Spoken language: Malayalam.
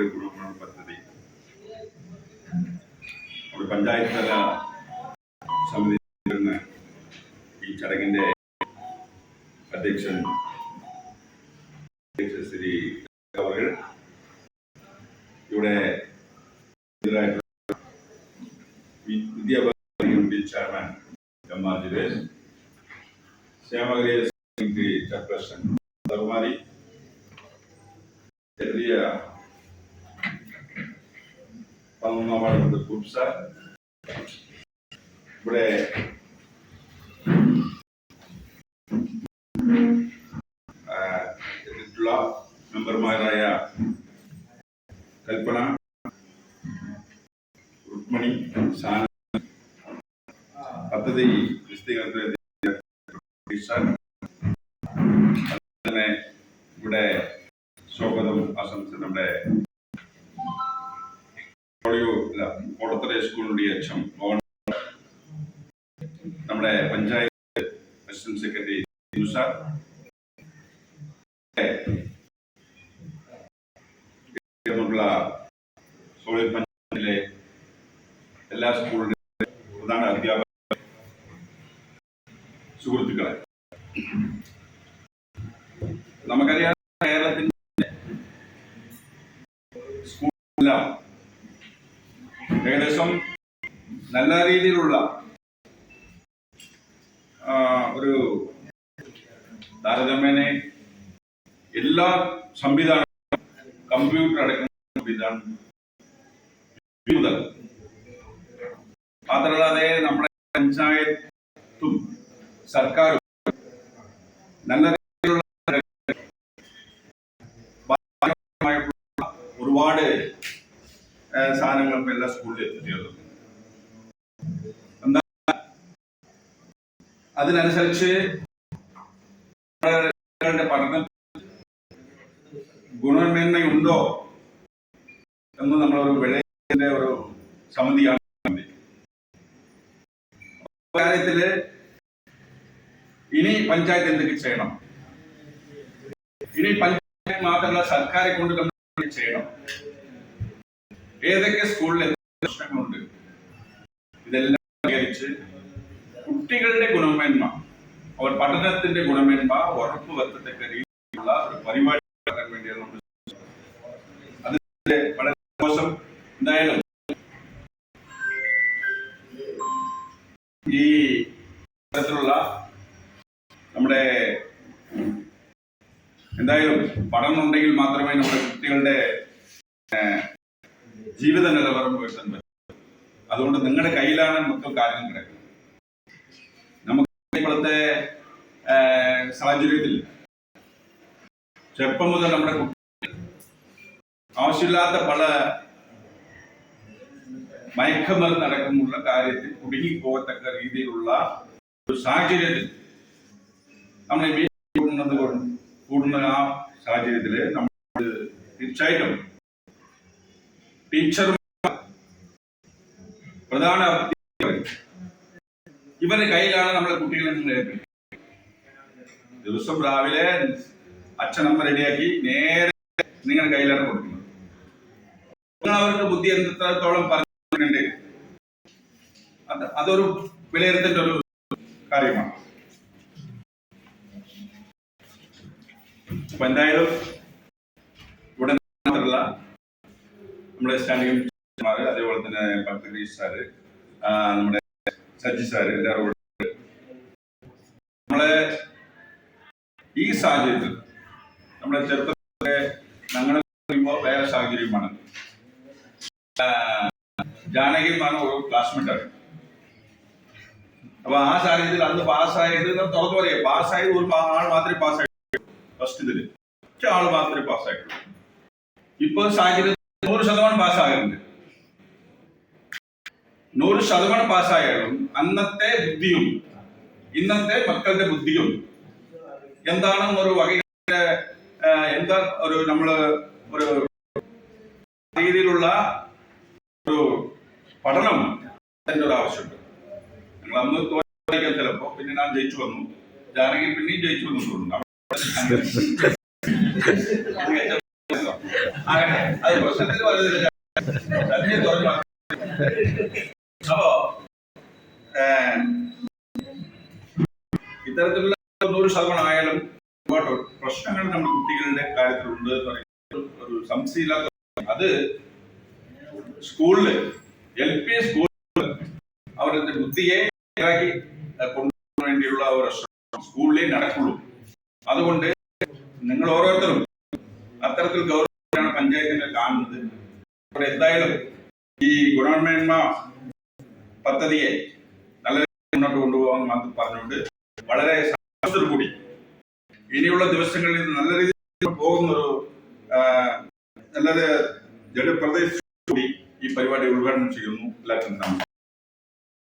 ഒരു ഗുണഗുണ പദ്ധതി ഒരു പഞ്ചായത്ത് തല സമിതി ചേർന്ന് ഈ ചടങ്ങിന്റെ അധ്യക്ഷൻ അധ്യക്ഷൻ ശ്രീ അവർ ഇവിടെ ഇതിലായിട്ടുള്ള വി- വിദ്യാഭ്യാസ committee chairman M R Jivesh Shyamagiri committee chairperson ബഹുമാനി ചെറിയ പതിനൊന്നാം കുബ്സ ഇവിടെ ആ, ഇതിലുള്ള മെമ്പർമാരായ കൽപ്പന രുക്മണി സാന പദ്ധതി വിശദീകരണത്തിന് തന്നെ ഇവിടെ സ്വാഗതം ആശംസിച്ച നമ്മുടെ കോടത്തറ സ്കൂളിന്റെ അച്ഛം നമ്മുടെ പഞ്ചായത്ത് അസിസ്റ്റന്റ് സെക്രട്ടറി നിഷ ചേർന്നുള്ള പഞ്ചായത്തിലെ എല്ലാ സ്കൂളിലെ പ്രധാന അധ്യാപക സുഹൃത്തുക്കളെ. നമുക്കറിയാം കേരളത്തിന്റെ സ്കൂളെല്ലാം ഏകദേശം നല്ല രീതിയിലുള്ള ഒരു താരതമ്യേന എല്ലാ സംവിധാനവും കമ്പ്യൂട്ടർ അടക്കുന്ന സംവിധാനം മുതൽ മാത്രമല്ലാതെ നമ്മുടെ പഞ്ചായത്തും സർക്കാരും നല്ല രീതിയിലുള്ള ഒരുപാട് സാധനങ്ങൾ എല്ലാം എല്ലാ സ്കൂളിലും എത്തിച്ചേർന്നു അതിനനുസരിച്ച് പഠനം ഗുണമേന്മയുണ്ടോ എന്ന് നമ്മളൊരു വിളയുടെ ഒരു സമിതിയാണ് സമിതി. കാര്യത്തിൽ ഇനി പഞ്ചായത്ത് എന്തൊക്കെ ചെയ്യണം? ഇനി പഞ്ചായത്ത് മാത്രമല്ല സർക്കാരെ കൊണ്ട് ചെയ്യണം? ഏതൊക്കെ സ്കൂളിൽ പ്രശ്നങ്ങളുണ്ട്? ഇതെല്ലാം പരിഹരിച്ച് കുട്ടികളുടെ ഗുണമേന്മ അവർ പഠനത്തിന്റെ ഗുണമേന്മ ഉറപ്പുവരുത്തത്തക്ക രീതിയിലുള്ള ഒരു പരിപാടി നടത്താൻ വേണ്ടിയാണ് നമ്മൾ അതിന്റെ വളരെ മോശം എന്തായാലും ഈ തരത്തിലുള്ള നമ്മുടെ എന്തായാലും പഠനം ഉണ്ടെങ്കിൽ മാത്രമേ നമ്മുടെ കുട്ടികളുടെ ജീവിത നിലവാരം ഉയർത്താൻ പറ്റും. അതുകൊണ്ട് നിങ്ങളുടെ കയ്യിലാണ് മൊത്തം കാര്യം കിടക്കുന്നത്. നമുക്ക് ഇപ്പോഴത്തെ സാഹചര്യത്തിൽ ചെറുപ്പം മുതൽ നമ്മുടെ ആവശ്യമില്ലാത്ത പല മയക്കമരുന്ന് അടക്കമുള്ള കാര്യത്തിൽ കുടുങ്ങിപ്പോകത്തക്ക രീതിയിലുള്ള ഒരു സാഹചര്യത്തിൽ നമ്മൾ കൂടുന്നത് കൂടുന്ന ആ സാഹചര്യത്തിൽ നമ്മൾ തീർച്ചയായിട്ടും ടീച്ചർ പ്രധാന ഇവന്റെ കയ്യിലാണ് നമ്മുടെ കുട്ടികളെ നിങ്ങൾ ദിവസം രാവിലെ അച്ഛനമ്മ റെഡിയാക്കി നേരെ നിങ്ങളുടെ കയ്യിലാണ് കൊടുക്കുന്നത്. അവർക്ക് ബുദ്ധി എത്രത്തോളം പറഞ്ഞിട്ടുണ്ട് അത് അതൊരു വിലയിരുത്തേണ്ട ഒരു കാര്യമാണ്. അപ്പൊ എന്തായാലും ഇവിടെ മാത്രമല്ല നമ്മുടെ സ്റ്റാൻഡിംഗ് അതേപോലെ തന്നെ പത്രി സാറ് നമ്മുടെ സജി സാറ് എല്ലാവരും നമ്മളെ ഈ സാഹചര്യത്തിൽ നമ്മുടെ ചെറുപ്പത്തിലെ പറയുമ്പോൾ വേറെ സാഹചര്യമാണ്. ജാനകി എന്നാണ് ഒരു ക്ലാസ്മേറ്റ് ആണ്. അപ്പൊ ആ സാഹചര്യത്തിൽ അന്ന് പാസ്സായത് തുറന്നു പറയാം. പാസ്സായത് ഒരു ആൾ മാത്രമേ പാസ്സായിട്ടുള്ളൂ. ഫസ്റ്റ് ഇതിൽ. ഒറ്റ ആൾ മാത്രമേ പാസ്സായിട്ടുള്ളൂ. ഇപ്പൊ സാഹചര്യം നൂറ് ശതമാനം പാസ്സാകുന്നുണ്ട് നൂറ് ശതമാനം പാസ്സായാലും അന്നത്തെ ബുദ്ധിയും ഇന്നത്തെ മക്കളുടെ ബുദ്ധിയും എന്താണെന്ന് ഒരു വക എന്താ ഒരു നമ്മൾ ഒരു രീതിയിലുള്ള ഒരു പഠനം അതിന്റെ ഒരു ആവശ്യമുണ്ട്. ഞങ്ങൾ അന്ന് തോന്നിക്കാൻ ചിലപ്പോ പിന്നെ ഞാൻ ജയിച്ചു വന്നു. ജാനകി പിന്നെയും ജയിച്ചു വന്നു തോന്നുന്നു. ആകട്ടെ. അത് തുറന്നു പറ- അപ്പോ ഇത്തരത്തിലുള്ള നൂറ് ശതമാനമായാലും ഒരുപാട് പ്രശ്നങ്ങൾ നമ്മുടെ കുട്ടികളുടെ കാര്യത്തിലുണ്ട് എന്ന് പറയുന്നത് ഒരു സംശയമില്ലാത്ത അത് സ്കൂളിൽ എൽ പി സ്കൂളിൽ അവരുടെ ബുദ്ധിയെ ഇറക്കി കൊണ്ടുപോകാൻ വേണ്ടിയുള്ള ഒരു സ്കൂളിലേ നടക്കുള്ളൂ. അതുകൊണ്ട് നിങ്ങൾ ഓരോരുത്തരും അത്തരത്തിൽ ഗൗരവമാണ് പഞ്ചായത്തിനെ കാണുന്നത്. അപ്പോൾ എന്തായാലും ഈ ഗുണമേന്മ പദ്ധതിയെ നല്ല മുന്നോട്ട് കൊണ്ടുപോകാൻ മാത്രം പറഞ്ഞുകൊണ്ട് വളരെ സന്തോഷത്തോടു കൂടി ഇനിയുള്ള ദിവസങ്ങളിൽ നല്ല രീതിയിൽ പോകുന്നൊരു നല്ലൊരു ജനപ്രദേശം കൂടി ഈ പരിപാടി ഉദ്ഘാടനം ചെയ്യുന്നു. എല്ലാവർക്കും നന്ദി.